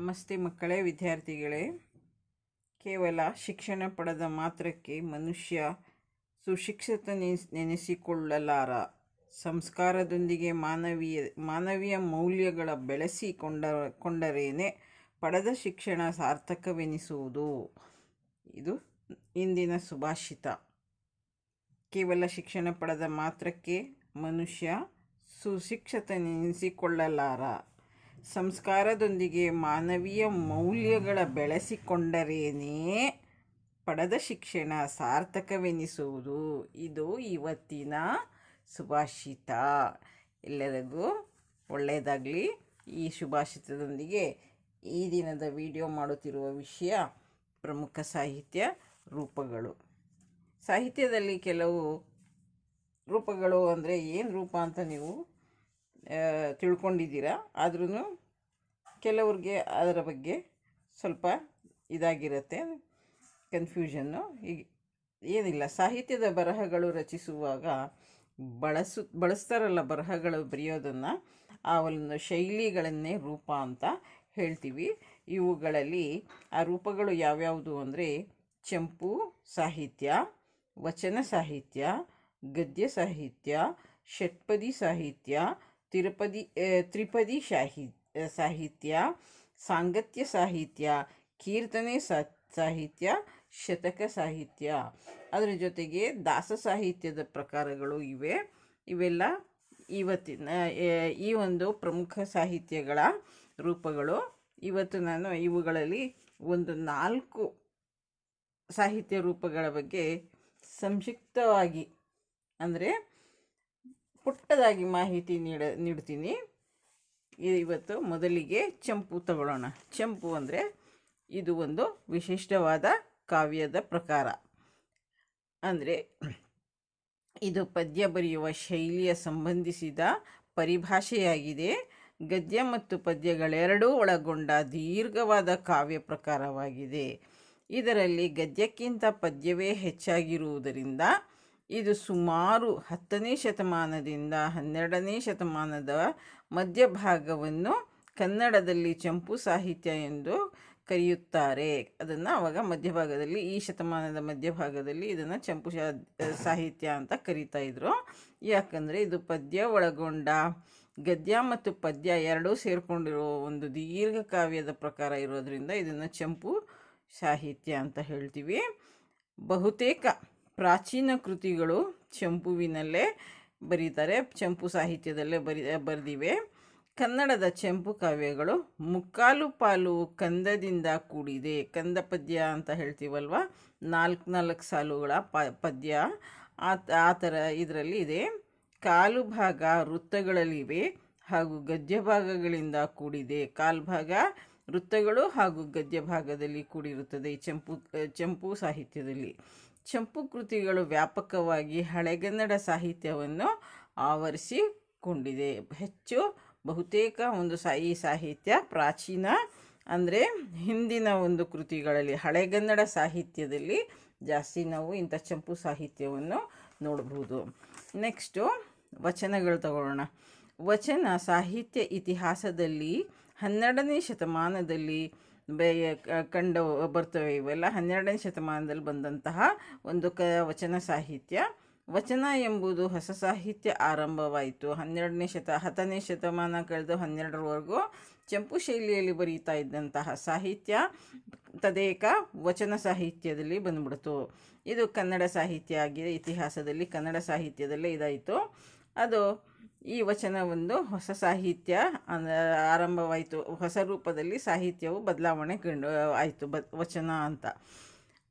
ನಮಸ್ತೆ ಮಕ್ಕಳೇ, ವಿದ್ಯಾರ್ಥಿಗಳೇ. ಕೇವಲ ಶಿಕ್ಷಣ ಪಡೆದ ಮಾತ್ರಕ್ಕೆ ಮನುಷ್ಯ ಸುಶಿಕ್ಷಿತ ನೆನೆಸ್- ನೆನೆಸಿಕೊಳ್ಳಲಾರ. ಸಂಸ್ಕಾರದೊಂದಿಗೆ ಮಾನವೀಯ ಮಾನವೀಯ ಮೌಲ್ಯಗಳ ಬೆಳೆಸಿಕೊಂಡ ಕೊಂಡರೇನೆ ಪಡೆದ ಶಿಕ್ಷಣ ಸಾರ್ಥಕವೆನಿಸುವುದು. ಇದು ಇಂದಿನ ಸುಭಾಷಿತ. ಕೇವಲ ಶಿಕ್ಷಣ ಪಡೆದ ಮಾತ್ರಕ್ಕೆ ಮನುಷ್ಯ ಸುಶಿಕ್ಷಿತನೆನಿಸಿಕೊಳ್ಳಲಾರ ಸಂಸ್ಕಾರದೊಂದಿಗೆ ಮಾನವೀಯ ಮೌಲ್ಯಗಳ ಬೆಳೆಸಿಕೊಂಡರೇನೇ ಪಡೆದ ಶಿಕ್ಷಣ ಸಾರ್ಥಕವೆನಿಸುವುದು. ಇದು ಇವತ್ತಿನ ಸುಭಾಷಿತ ಎಲ್ಲರಿಗೂ ಒಳ್ಳೆಯದಾಗಲಿ. ಈ ಸುಭಾಷಿತದೊಂದಿಗೆ ಈ ದಿನದ ವಿಡಿಯೋ ಮಾಡುತ್ತಿರುವ ವಿಷಯ ಪ್ರಮುಖ ಸಾಹಿತ್ಯ ರೂಪಗಳು. ಸಾಹಿತ್ಯದಲ್ಲಿ ಕೆಲವು ರೂಪಗಳು ಅಂದರೆ ಏನು ರೂಪ ಅಂತ ನೀವು ತಿಳ್ಕೊಂಡಿದ್ದೀರಾ? ಆದ್ರೂ ಕೆಲವ್ರಿಗೆ ಅದರ ಬಗ್ಗೆ ಸ್ವಲ್ಪ ಇದಾಗಿರುತ್ತೆ ಕನ್ಫ್ಯೂಷನ್ನು ಈಗ ಏನಿಲ್ಲ, ಸಾಹಿತ್ಯದ ಬರಹಗಳು ರಚಿಸುವಾಗ ಬಳಸು, ಬಳಸ್ತಾರಲ್ಲ ಬರಹಗಳು ಬರೆಯೋದನ್ನು, ಆ ಒಂದು ಶೈಲಿಗಳನ್ನೇ ರೂಪ ಅಂತ ಹೇಳ್ತೀವಿ. ಇವುಗಳಲ್ಲಿ ಆ ರೂಪಗಳು ಯಾವ್ಯಾವುದು ಅಂದರೆ ಚಂಪು ಸಾಹಿತ್ಯ, ವಚನ ಸಾಹಿತ್ಯ, ಗದ್ಯ ಸಾಹಿತ್ಯ, ಷಟ್ಪದಿ ಸಾಹಿತ್ಯ, ತಿರುಪದಿ, ತ್ರಿಪದಿ ಶಾಹಿ ಸಾಹಿತ್ಯ, ಸಾಂಗತ್ಯ ಸಾಹಿತ್ಯ, ಕೀರ್ತನೆ ಸಾಹಿತ್ಯ, ಶತಕ ಸಾಹಿತ್ಯ. ಅದರ ಜೊತೆಗೆ ದಾಸ ಸಾಹಿತ್ಯದ ಪ್ರಕಾರಗಳು ಇವೆ. ಇವೆಲ್ಲ ಇವತ್ತಿನ ಈ ಒಂದು ಪ್ರಮುಖ ಸಾಹಿತ್ಯಗಳ ರೂಪಗಳು. ಇವತ್ತು ನಾನು ಇವುಗಳಲ್ಲಿ ಒಂದು ನಾಲ್ಕು ಸಾಹಿತ್ಯ ರೂಪಗಳ ಬಗ್ಗೆ ಸಂಕ್ಷಿಪ್ತವಾಗಿ, ಅಂದರೆ ಪುಟ್ಟದಾಗಿ ಮಾಹಿತಿ ನೀಡ, ನೀಡ್ತೀನಿ. ಇವತ್ತು ಮೊದಲಿಗೆ ಚಂಪು ತಗೊಳ್ಳೋಣ. ಚಂಪು ಅಂದರೆ ಇದು ಒಂದು ವಿಶಿಷ್ಟವಾದ ಕಾವ್ಯದ ಪ್ರಕಾರ. ಅಂದರೆ ಇದು ಪದ್ಯ ಬರೆಯುವ ಶೈಲಿಯ ಸಂಬಂಧಿಸಿದ ಪರಿಭಾಷೆಯಾಗಿದೆ. ಗದ್ಯ ಮತ್ತು ಪದ್ಯಗಳೆರಡೂ ಒಳಗೊಂಡ ದೀರ್ಘವಾದ ಕಾವ್ಯ ಪ್ರಕಾರವಾಗಿದೆ. ಇದರಲ್ಲಿ ಗದ್ಯಕ್ಕಿಂತ ಪದ್ಯವೇ ಹೆಚ್ಚಾಗಿರುವುದರಿಂದ ಇದು ಸುಮಾರು ಹತ್ತನೇ ಶತಮಾನದಿಂದ ಹನ್ನೆರಡನೇ ಶತಮಾನದ ಮಧ್ಯಭಾಗವನ್ನು ಕನ್ನಡದಲ್ಲಿ ಚಂಪು ಸಾಹಿತ್ಯ ಎಂದು ಕರೆಯುತ್ತಾರೆ. ಅದನ್ನು ಅವಾಗ ಮಧ್ಯಭಾಗದಲ್ಲಿ, ಈ ಶತಮಾನದ ಮಧ್ಯಭಾಗದಲ್ಲಿ ಇದನ್ನು ಚಂಪು ಸಾಹಿತ್ಯ ಅಂತ ಕರೀತಾ ಇದ್ರು. ಯಾಕಂದರೆ ಇದು ಪದ್ಯ ಒಳಗೊಂಡ ಗದ್ಯ ಮತ್ತು ಪದ್ಯ ಎರಡೂ ಸೇರಿಕೊಂಡಿರೋ ಒಂದು ದೀರ್ಘ ಕಾವ್ಯದ ಪ್ರಕಾರ ಇರೋದರಿಂದ ಇದನ್ನು ಚಂಪು ಸಾಹಿತ್ಯ ಅಂತ ಹೇಳ್ತೀವಿ. ಬಹುತೇಕ ಪ್ರಾಚೀನ ಕೃತಿಗಳು ಚಂಪುವಿನಲ್ಲೇ ಬರೀತಾರೆ. ಚೆಂಪು ಸಾಹಿತ್ಯದಲ್ಲೇ ಬರಿ, ಬರೆದಿವೆ. ಕನ್ನಡದ ಚೆಂಪು ಕಾವ್ಯಗಳು ಮುಕ್ಕಾಲು ಪಾಲು ಕಂದದಿಂದ ಕೂಡಿದೆ. ಕಂದ ಪದ್ಯ ಅಂತ ಹೇಳ್ತೀವಲ್ವ? ನಾಲ್ಕು ನಾಲ್ಕು ಸಾಲುಗಳ ಪ, ಪದ್ಯ. ಆ ಥರ ಇದರಲ್ಲಿ ಇದೆ. ಕಾಲು ಭಾಗ ವೃತ್ತಗಳಲ್ಲಿವೆ ಹಾಗೂ ಗದ್ಯ ಭಾಗಗಳಿಂದ ಕೂಡಿದೆ. ಕಾಲು ಭಾಗ ವೃತ್ತಗಳು ಹಾಗೂ ಗದ್ಯ ಭಾಗದಲ್ಲಿ ಕೂಡಿರುತ್ತದೆ ಈ ಚೆಂಪು, ಚಂಪು ಸಾಹಿತ್ಯದಲ್ಲಿ. ಚಂಪು ಕೃತಿಗಳು ವ್ಯಾಪಕವಾಗಿ ಹಳೆಗನ್ನಡ ಸಾಹಿತ್ಯವನ್ನು ಆವರಿಸಿಕೊಂಡಿದೆ. ಹೆಚ್ಚು ಬಹುತೇಕ ಒಂದು ಈ ಸಾಹಿತ್ಯ ಪ್ರಾಚೀನ, ಅಂದರೆ ಹಿಂದಿನ ಒಂದು ಕೃತಿಗಳಲ್ಲಿ ಹಳೆಗನ್ನಡ ಸಾಹಿತ್ಯದಲ್ಲಿ ಜಾಸ್ತಿ ನಾವು ಇಂಥ ಚಂಪು ಸಾಹಿತ್ಯವನ್ನು ನೋಡಬಹುದು ನೆಕ್ಸ್ಟು ವಚನಗಳು ತಗೊಳ್ಳೋಣ. ವಚನ ಸಾಹಿತ್ಯ ಇತಿಹಾಸದಲ್ಲಿ ಹನ್ನೆರಡನೇ ಶತಮಾನದಲ್ಲಿ ಬೆ ಕ- ಕಂಡು ಬರ್ತವೆ ಇವೆಲ್ಲ ಹನ್ನೆರಡನೇ ಶತಮಾನದಲ್ಲಿ ಬಂದಂತಹ ಒಂದು ಕ, ವಚನ ಸಾಹಿತ್ಯ. ವಚನ ಎಂಬುದು ಹೊಸ ಸಾಹಿತ್ಯ ಆರಂಭವಾಯಿತು. ಹನ್ನೆರಡನೇ ಶತ, ಹತ್ತನೇ ಶತಮಾನ ಕಳೆದು ಹನ್ನೆರಡರವರೆಗೂ ಚಂಪು ಶೈಲಿಯಲ್ಲಿ ಬರೀತಾ ಇದ್ದಂತಹ ಸಾಹಿತ್ಯ ತದೇಕ ವಚನ ಸಾಹಿತ್ಯದಲ್ಲಿ ಬಂದ್ಬಿಡ್ತು. ಇದು ಕನ್ನಡ ಸಾಹಿತ್ಯ ಆಗಿದೆ. ಇತಿಹಾಸದಲ್ಲಿ ಕನ್ನಡ ಸಾಹಿತ್ಯದಲ್ಲೇ ಇದಾಯಿತು. ಅದು ಈ ವಚನ ಒಂದು ಹೊಸ ಸಾಹಿತ್ಯ ಆರಂಭವಾಯಿತು. ಹೊಸ ರೂಪದಲ್ಲಿ ಸಾಹಿತ್ಯವು ಬದಲಾವಣೆ ಕಂಡು, ಆಯಿತು, ಬ, ವಚನ ಅಂತ.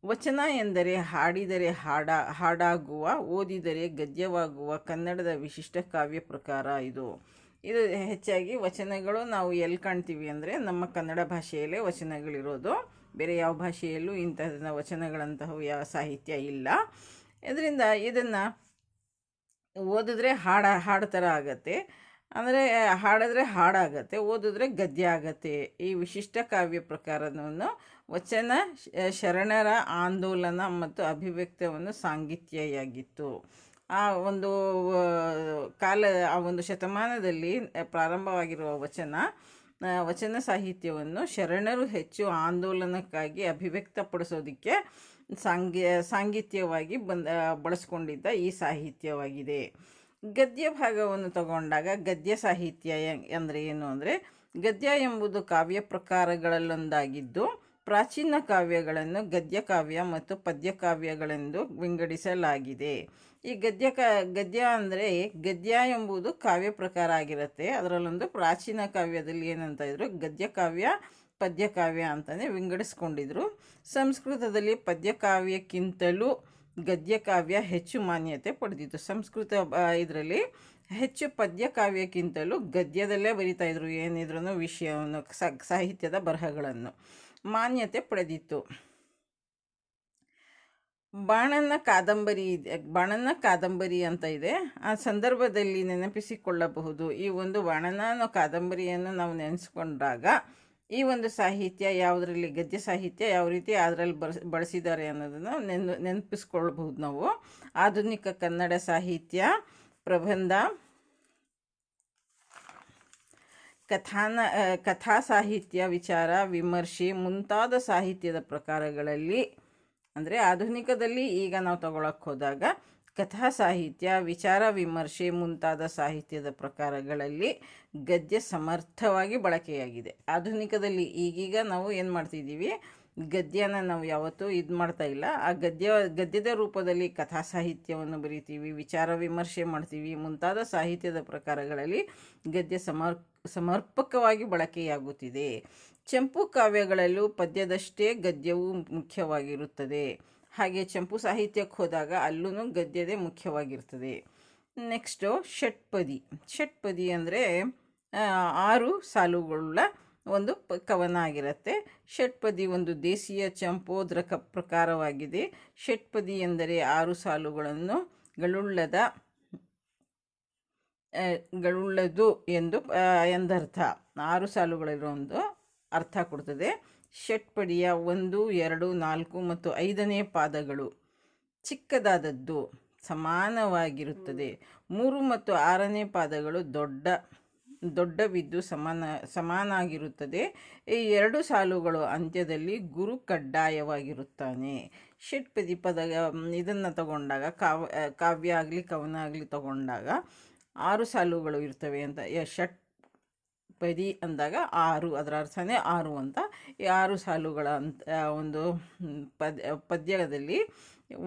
ವಚನ ಎಂದರೆ ಹಾಡಿದರೆ ಹಾಡ, ಹಾಡಾಗುವ, ಓದಿದರೆ ಗದ್ಯವಾಗುವ ಕನ್ನಡದ ವಿಶಿಷ್ಟ ಕಾವ್ಯ ಪ್ರಕಾರ ಇದು. ಇದು ಹೆಚ್ಚಾಗಿ ವಚನಗಳು ನಾವು ಎಲ್ಲಿ ಕಾಣ್ತೀವಿ ಅಂದರೆ ನಮ್ಮ ಕನ್ನಡ ಭಾಷೆಯಲ್ಲೇ ವಚನಗಳಿರೋದು. ಬೇರೆ ಯಾವ ಭಾಷೆಯಲ್ಲೂ ಇಂತಹ ವಚನಗಳಂತಹ ಯಾವ ಸಾಹಿತ್ಯ ಇಲ್ಲ. ಇದರಿಂದ ಇದನ್ನು ಓದಿದ್ರೆ ಹಾಡ, ಹಾಡು ಥರ ಆಗತ್ತೆ. ಅಂದರೆ ಹಾಡಿದ್ರೆ ಹಾಡಾಗತ್ತೆ, ಓದಿದ್ರೆ ಗದ್ಯ ಆಗತ್ತೆ. ಈ ವಿಶಿಷ್ಟ ಕಾವ್ಯ ಪ್ರಕಾರವನ್ನು ವಚನ ಶರಣರ ಆಂದೋಲನ ಮತ್ತು ಅಭಿವ್ಯಕ್ತವನ್ನು ಸಾಂಗಿತ್ಯಯಾಗಿತ್ತು. ಆ ಒಂದು ಕಾಲ, ಆ ಒಂದು ಶತಮಾನದಲ್ಲಿ ಪ್ರಾರಂಭವಾಗಿರುವ ವಚನ ವಚನ ಸಾಹಿತ್ಯವನ್ನು ಶರಣರು ಹೆಚ್ಚು ಆಂದೋಲನಕ್ಕಾಗಿ ಅಭಿವ್ಯಕ್ತಪಡಿಸೋದಕ್ಕೆ ಸಾಂಗ್ಯ ಸಾಂಗಿತ್ಯವಾಗಿ ಬಂದ ಬಳಸ್ಕೊಂಡಿದ್ದ ಈ ಸಾಹಿತ್ಯವಾಗಿದೆ. ಗದ್ಯ ಭಾಗವನ್ನು ತಗೊಂಡಾಗ ಗದ್ಯ ಸಾಹಿತ್ಯ ಅಂದರೆ ಏನು ಅಂದರೆ, ಗದ್ಯ ಎಂಬುದು ಕಾವ್ಯ ಪ್ರಕಾರಗಳಲ್ಲೊಂದಾಗಿದ್ದು, ಪ್ರಾಚೀನ ಕಾವ್ಯಗಳನ್ನು ಗದ್ಯ ಕಾವ್ಯ ಮತ್ತು ಪದ್ಯ ಕಾವ್ಯಗಳೆಂದು ವಿಂಗಡಿಸಲಾಗಿದೆ. ಈ ಗದ್ಯ ಕ, ಗದ್ಯ ಅಂದರೆ ಗದ್ಯ ಎಂಬುದು ಕಾವ್ಯ ಪ್ರಕಾರ ಆಗಿರುತ್ತೆ. ಅದರಲ್ಲೊಂದು ಪ್ರಾಚೀನ ಕಾವ್ಯದಲ್ಲಿ ಏನಂತ ಇದ್ರು, ಗದ್ಯ ಕಾವ್ಯ ಪದ್ಯ ಕಾವ್ಯ ಅಂತಲೇ ವಿಂಗಡಿಸ್ಕೊಂಡಿದ್ರು. ಸಂಸ್ಕೃತದಲ್ಲಿ ಪದ್ಯಕಾವ್ಯಕ್ಕಿಂತಲೂ ಗದ್ಯಕಾವ್ಯ ಗದ್ಯ ಕಾವ್ಯ ಹೆಚ್ಚು ಮಾನ್ಯತೆ ಪಡೆದಿತ್ತು. ಸಂಸ್ಕೃತ ಇದರಲ್ಲಿ ಹೆಚ್ಚು ಪದ್ಯಕಾವ್ಯಕ್ಕಿಂತಲೂ ಗದ್ಯದಲ್ಲೇ ಬರಿತಾ ಇದ್ರು. ಏನಿದ್ರು ವಿಷಯವನ್ನು ಸಾಹಿತ್ಯದ ಬರಹಗಳನ್ನು ಮಾನ್ಯತೆ ಪಡೆದಿತ್ತು. ಬಾಣನ ಕಾದಂಬರಿ ಇದೆ ಬಾಣನ ಕಾದಂಬರಿ ಅಂತ ಇದೆ. ಆ ಸಂದರ್ಭದಲ್ಲಿ ನೆನಪಿಸಿಕೊಳ್ಳಬಹುದು. ಈ ಒಂದು ಬಾಣನ ಕಾದಂಬರಿಯನ್ನು ನಾವು ನೆನೆಸ್ಕೊಂಡಾಗ ಈ ಒಂದು ಸಾಹಿತ್ಯ ಯಾವುದರಲ್ಲಿ, ಗದ್ಯ ಸಾಹಿತ್ಯ ಯಾವ ರೀತಿ ಅದರಲ್ಲಿ ಬಳಸ್ ಬಳಸಿದ್ದಾರೆ ಅನ್ನೋದನ್ನು ನೆನ್, ನೆನಪಿಸ್ಕೊಳ್ಬಹುದು ನಾವು. ಆಧುನಿಕ ಕನ್ನಡ ಸಾಹಿತ್ಯ ಪ್ರಬಂಧ, ಕಥಾನ ಕಥಾ ಸಾಹಿತ್ಯ ವಿಚಾರ, ವಿಮರ್ಶೆ ಮುಂತಾದ ಸಾಹಿತ್ಯದ ಪ್ರಕಾರಗಳಲ್ಲಿ, ಅಂದರೆ ಆಧುನಿಕದಲ್ಲಿ ಈಗ ನಾವು ತಗೊಳಕ್ಕೆ ಹೋದಾಗ ಕಥಾ ಸಾಹಿತ್ಯ, ವಿಚಾರ ವಿಮರ್ಶೆ ಮುಂತಾದ ಸಾಹಿತ್ಯದ ಪ್ರಕಾರಗಳಲ್ಲಿ ಗದ್ಯ ಸಮರ್ಥವಾಗಿ ಬಳಕೆಯಾಗಿದೆ. ಆಧುನಿಕದಲ್ಲಿ ಈಗೀಗ ನಾವು ಏನು ಮಾಡ್ತಿದ್ದೀವಿ? ಗದ್ಯನ ನಾವು ಯಾವತ್ತೂ ಇದು ಮಾಡ್ತಾ ಇಲ್ಲ. ಆ ಗದ್ಯ, ಗದ್ಯದ ರೂಪದಲ್ಲಿ ಕಥಾ ಸಾಹಿತ್ಯವನ್ನು ಬರಿತೀವಿ, ವಿಚಾರ ವಿಮರ್ಶೆ ಮಾಡ್ತೀವಿ, ಮುಂತಾದ ಸಾಹಿತ್ಯದ ಪ್ರಕಾರಗಳಲ್ಲಿ ಗದ್ಯ ಸಮರ್, ಸಮರ್ಪಕವಾಗಿ ಬಳಕೆಯಾಗುತ್ತಿದೆ. ಚಂಪು ಕಾವ್ಯಗಳಲ್ಲೂ ಪದ್ಯದಷ್ಟೇ ಗದ್ಯವು ಮುಖ್ಯವಾಗಿರುತ್ತದೆ. ಹಾಗೆ ಚಂಪು ಸಾಹಿತ್ಯಕ್ಕೆ ಹೋದಾಗ ಅಲ್ಲೂ ಗದ್ಯದೇ ಮುಖ್ಯವಾಗಿರ್ತದೆ. ನೆಕ್ಸ್ಟು ಷಟ್ಪದಿ. ಷಟ್ಪದಿ ಅಂದರೆ ಆರು ಸಾಲುಗಳುಳ್ಳ ಒಂದು ಕವನ ಆಗಿರುತ್ತೆ. ಷಟ್ಪದಿ ಒಂದು ದೇಶೀಯ ಚಂಪೋದ್ರಕ ಪ್ರಕಾರವಾಗಿದೆ. ಷಟ್ಪದಿ ಎಂದರೆ ಆರು ಸಾಲುಗಳನ್ನು ಗಳುಳ್ಳದ ಗಳುಳ್ಳದು ಎಂದು ಎಂದರ್ಥ. ಆರು ಸಾಲುಗಳಿರೋ ಒಂದು ಅರ್ಥ ಕೊಡ್ತದೆ. ಷಟ್ಪಡಿಯ ಒಂದು, ಎರಡು, ನಾಲ್ಕು ಮತ್ತು ಐದನೇ ಪಾದಗಳು ಚಿಕ್ಕದಾದದ್ದು ಸಮಾನವಾಗಿರುತ್ತದೆ. ಮೂರು ಮತ್ತು ಆರನೇ ಪಾದಗಳು ದೊಡ್ಡ, ದೊಡ್ಡವಿದ್ದು ಸಮಾನ, ಸಮಾನಾಗಿರುತ್ತದೆ. ಈ ಎರಡು ಸಾಲುಗಳು ಅಂತ್ಯದಲ್ಲಿ ಗುರು ಕಡ್ಡಾಯವಾಗಿರುತ್ತಾನೆ. ಷಟ್ಪದಿ ಪದ ಇದನ್ನು ತಗೊಂಡಾಗ, ಕಾವ್, ಕಾವ್ಯ ಆಗಲಿ, ಕವನ ಆಗಲಿ ತಗೊಂಡಾಗ ಆರು ಸಾಲುಗಳು ಇರ್ತವೆ ಅಂತ ಷಟ್ ಪದಿ ಅಂದಾಗ ಆರು, ಅದರ ಅರ್ಥನೇ ಆರು ಅಂತ. ಈ ಆರು ಸಾಲುಗಳ ಅಂತ ಒಂದು ಪದ್ಯ ಪದ್ಯದಲ್ಲಿ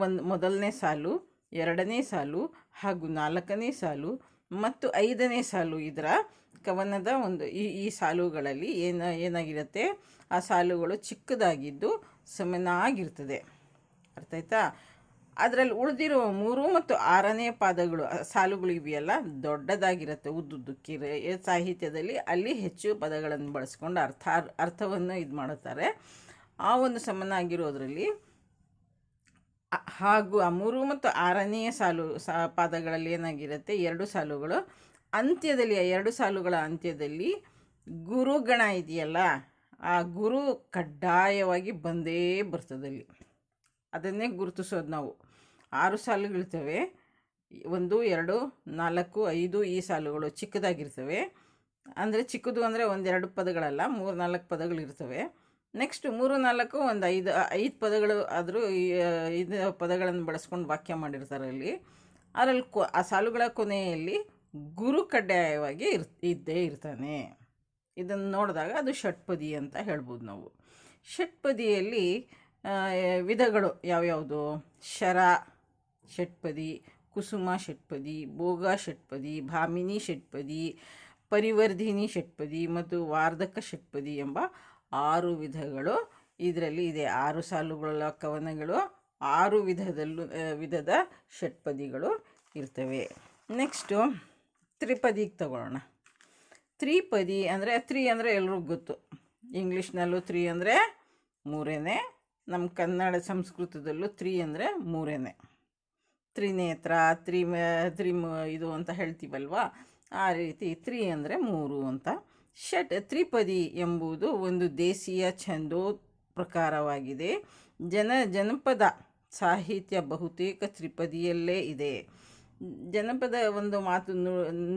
ಒಂದು, ಮೊದಲನೇ ಸಾಲು, ಎರಡನೇ ಸಾಲು ಹಾಗೂ ನಾಲ್ಕನೇ ಸಾಲು ಮತ್ತು ಐದನೇ ಸಾಲು ಇದರ ಕವನದ ಒಂದು, ಈ ಈ ಸಾಲುಗಳಲ್ಲಿ ಏನ, ಏನಾಗಿರುತ್ತೆ? ಆ ಸಾಲುಗಳು ಚಿಕ್ಕದಾಗಿದ್ದು ಸಮನಾಗಿರ್ತದೆ. ಅರ್ಥ ಆಯ್ತಾ? ಅದರಲ್ಲಿ ಉಳಿದಿರುವ ಮೂರು ಮತ್ತು ಆರನೇ ಪಾದಗಳು ಆ ಸಾಲುಗಳು ಇವೆಯಲ್ಲ, ದೊಡ್ಡದಾಗಿರುತ್ತೆ. ಉದ್ದುದ್ದಕ್ಕಿರ ಸಾಹಿತ್ಯದಲ್ಲಿ ಅಲ್ಲಿ ಹೆಚ್ಚು ಪದಗಳನ್ನು ಬಳಸ್ಕೊಂಡು ಅರ್ಥ, ಅರ್ಥವನ್ನು ಇದು ಮಾಡುತ್ತಾರೆ. ಆ ಒಂದು ಸಮನಾಗಿರೋದ್ರಲ್ಲಿ ಹಾಗೂ ಆ ಮೂರು ಮತ್ತು ಆರನೆಯ ಸಾಲು, ಸಾ, ಪಾದಗಳಲ್ಲಿ ಏನಾಗಿರುತ್ತೆ, ಎರಡು ಸಾಲುಗಳು. ಅಂತ್ಯದಲ್ಲಿ, ಆ ಎರಡು ಸಾಲುಗಳ ಅಂತ್ಯದಲ್ಲಿ ಗುರುಗಣ ಇದೆಯಲ್ಲ, ಆ ಗುರು ಕಡ್ಡಾಯವಾಗಿ ಬಂದೇ ಬರ್ತದಲ್ಲಿ ಅದನ್ನೇ ಗುರುತಿಸೋದು ನಾವು. ಆರು ಸಾಲುಗಳಿರ್ತವೆ ಒಂದು, ಎರಡು, ನಾಲ್ಕು, ಐದು ಈ ಸಾಲುಗಳು ಚಿಕ್ಕದಾಗಿರ್ತವೆ. ಅಂದರೆ ಚಿಕ್ಕದು ಅಂದರೆ ಒಂದೆರಡು ಪದಗಳಲ್ಲ, ಮೂರು, ನಾಲ್ಕು ಪದಗಳಿರ್ತವೆ. ನೆಕ್ಸ್ಟ್ ಮೂರು, ನಾಲ್ಕು, ಒಂದು ಐದು ಐದು ಪದಗಳು ಆದರೂ ಐದು ಪದಗಳನ್ನು ಬಳಸ್ಕೊಂಡು ವಾಕ್ಯ ಮಾಡಿರ್ತಾರೆ ಅಲ್ಲಿ. ಅದರಲ್ಲಿ ಕೊ, ಆ ಸಾಲುಗಳ ಕೊನೆಯಲ್ಲಿ ಗುರು ಕಡ್ಡಾಯವಾಗಿ ಇರ್, ಇದ್ದೇ ಇರ್ತಾನೆ. ಇದನ್ನು ನೋಡಿದಾಗ ಅದು ಷಟ್ಪದಿ ಅಂತ ಹೇಳ್ಬೋದು ನಾವು. ಷಟ್ಪದಿಯಲ್ಲಿ ವಿಧಗಳು ಯಾವ್ಯಾವುದು? ಶರ ಷಟ್ಪದಿ, ಕುಸುಮ ಷಟ್ಪದಿ, ಭೋಗ ಷಟ್ಪದಿ, ಭಾಮಿನಿ ಷಟ್ಪದಿ, ಪರಿವರ್ಧಿನಿ ಷಟ್ಪದಿ ಮತ್ತು ವಾರ್ಧಕ ಷಟ್ಪದಿ ಎಂಬ ಆರು ವಿಧಗಳು ಇದರಲ್ಲಿ ಇದೆ. ಆರು ಸಾಲುಗಳ ಕವನಗಳು ಆರು ವಿಧದಲ್ಲೂ ವಿಧದ ಷಟ್ಪದಿಗಳು ಇರ್ತವೆ. ನೆಕ್ಸ್ಟು ತ್ರಿಪದಿಗೆ ತಗೊಳ್ಳೋಣ ತ್ರಿಪದಿ ಅಂದರೆ, ತ್ರೀ ಅಂದರೆ ಎಲ್ರಿಗೂ ಗೊತ್ತು. ಇಂಗ್ಲೀಷ್ನಲ್ಲೂ ತ್ರೀ ಅಂದರೆ ಮೂರೇನೆ ನಮ್ಮ ಕನ್ನಡ ಸಂಸ್ಕೃತದಲ್ಲೂ ತ್ರೀ ಅಂದರೆ ಮೂರೇನೆ. ತ್ರಿನೇತ್ರ ತ್ರಿ ತ್ರಿಮ ಇದು ಅಂತ ಹೇಳ್ತೀವಲ್ವಾ? ಆ ರೀತಿ ತ್ರಿ ಅಂದರೆ ಮೂರು ಅಂತ. ಷಟ್ ತ್ರಿಪದಿ ಎಂಬುದು ಒಂದು ದೇಶೀಯ ಛಂದೋ ಪ್ರಕಾರವಾಗಿದೆ ಜನ, ಜನಪದ ಸಾಹಿತ್ಯ ಬಹುತೇಕ ತ್ರಿಪದಿಯಲ್ಲೇ ಇದೆ. ಜನಪದ ಒಂದು ಮಾತು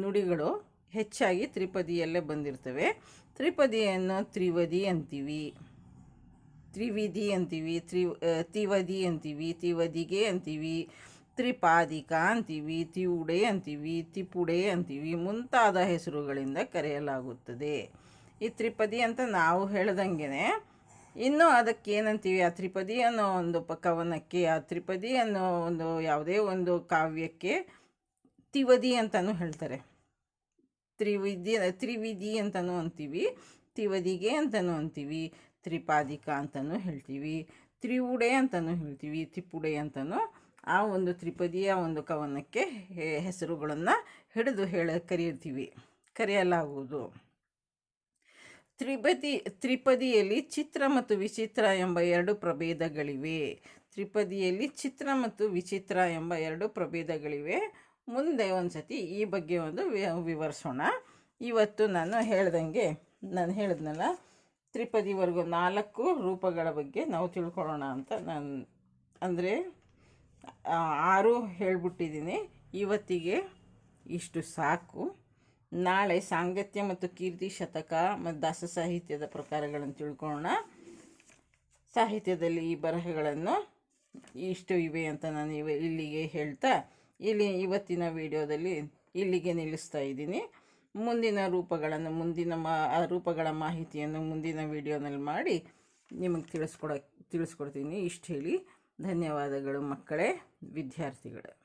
ನುಡಿಗಳು ಹೆಚ್ಚಾಗಿ ತ್ರಿಪದಿಯಲ್ಲೇ ಬಂದಿರ್ತವೆ. ತ್ರಿಪದಿಯನ್ನು ತ್ರಿವದಿ ಅಂತೀವಿ. ತ್ರಿವಿಧಿ ಅಂತೀವಿ ತ್ರಿ ತ್ರಿವದಿ ಅಂತೀವಿ, ತ್ರಿವದಿಗೆ ಅಂತೀವಿ. ತ್ರಿಪಾದಿಕ ಅಂತೀವಿ ತಿವುಡೆ ಅಂತೀವಿ ತಿಪುಡೆ ಅಂತೀವಿ ಮುಂತಾದ ಹೆಸರುಗಳಿಂದ ಕರೆಯಲಾಗುತ್ತದೆ. ಈ ತ್ರಿಪದಿ ಅಂತ ನಾವು ಹೇಳ್ದಂಗೆ ಇನ್ನು ಅದಕ್ಕೆ ಏನಂತೀವಿ ಆ ತ್ರಿಪದಿ ಅನ್ನೋ ಒಂದು ಕವನಕ್ಕೆ ಆ ತ್ರಿಪದಿ ಅನ್ನೋ ಒಂದು ಯಾವುದೇ ಒಂದು ಕಾವ್ಯಕ್ಕೆ ತಿವದಿ ಅಂತಲೂ ಹೇಳ್ತಾರೆ. ತ್ರಿವಿಧಿ ತ್ರಿವಿಧಿ ಅಂತಲೂ ಅಂತೀವಿ ತಿವದಿಗೆ ಅಂತಲೂ ಅಂತೀವಿ, ತ್ರಿಪಾದಿಕ ಅಂತಲೂ ಹೇಳ್ತೀವಿ, ತ್ರಿವುಡೆ ಅಂತಲೂ ಹೇಳ್ತೀವಿ ತಿಪ್ಪುಡೆ ಅಂತಲೂ ಆ ಒಂದು ತ್ರಿಪದಿಯ ಒಂದು ಕವನಕ್ಕೆ ಹೆಸರುಗಳನ್ನು ಹಿಡಿದು ಹೇಳ, ಕರೆಯುತ್ತೀವಿ. ಕರೆಯಲಾಗುವುದು. ತ್ರಿಪದಿ, ತ್ರಿಪದಿಯಲ್ಲಿ ಚಿತ್ರ ಮತ್ತು ವಿಚಿತ್ರ ಎಂಬ ಎರಡು ಪ್ರಭೇದಗಳಿವೆ. ತ್ರಿಪದಿಯಲ್ಲಿ ಚಿತ್ರ ಮತ್ತು ವಿಚಿತ್ರ ಎಂಬ ಎರಡು ಪ್ರಭೇದಗಳಿವೆ. ಮುಂದೆ ಒಂದು ಸತಿ ಈ ಬಗ್ಗೆ ಒಂದು ವಿವರಿಸೋಣ. ಇವತ್ತು ನಾನು ಹೇಳ್ದಂಗೆ, ನಾನು ಹೇಳಿದ್ನಲ್ಲ, ತ್ರಿಪದಿವರೆಗೂ ನಾಲ್ಕು ರೂಪಗಳ ಬಗ್ಗೆ ನಾವು ತಿಳ್ಕೊಳ್ಳೋಣ ಅಂತ ನಾನು, ಅಂದರೆ ಆರು ಹೇಳ್ಬಿಟ್ಟಿದ್ದೀನಿ. ಇವತ್ತಿಗೆ ಇಷ್ಟು ಸಾಕು. ನಾಳೆ ಸಾಂಗತ್ಯ ಮತ್ತು ಕೀರ್ತಿ ಶತಕ ಮತ್ತು ದಾಸ ಸಾಹಿತ್ಯದ ಪ್ರಕಾರಗಳನ್ನು ತಿಳ್ಕೊಳ್ಳೋಣ. ಸಾಹಿತ್ಯದಲ್ಲಿ ಈ ಬರಹಗಳನ್ನು ಇಷ್ಟು ಇವೆ ಅಂತ ನಾನು ಇವ ಇಲ್ಲಿಗೆ ಹೇಳ್ತಾ, ಇಲ್ಲಿ ಇವತ್ತಿನ ವಿಡಿಯೋದಲ್ಲಿ ಇಲ್ಲಿಗೆ ನಿಲ್ಲಿಸ್ತಾ ಇದ್ದೀನಿ. ಮುಂದಿನ ರೂಪಗಳನ್ನು, ಮುಂದಿನ ಮಾ ರೂಪಗಳ ಮಾಹಿತಿಯನ್ನು ಮುಂದಿನ ವಿಡಿಯೋನಲ್ಲಿ ಮಾಡಿ ನಿಮಗೆ ತಿಳಿಸ್ಕೊಡ ತಿಳಿಸ್ಕೊಡ್ತೀನಿ. ಇಷ್ಟು ಹೇಳಿ. ಧನ್ಯವಾದಗಳು ಮಕ್ಕಳೇ ವಿದ್ಯಾರ್ಥಿಗಳೇ.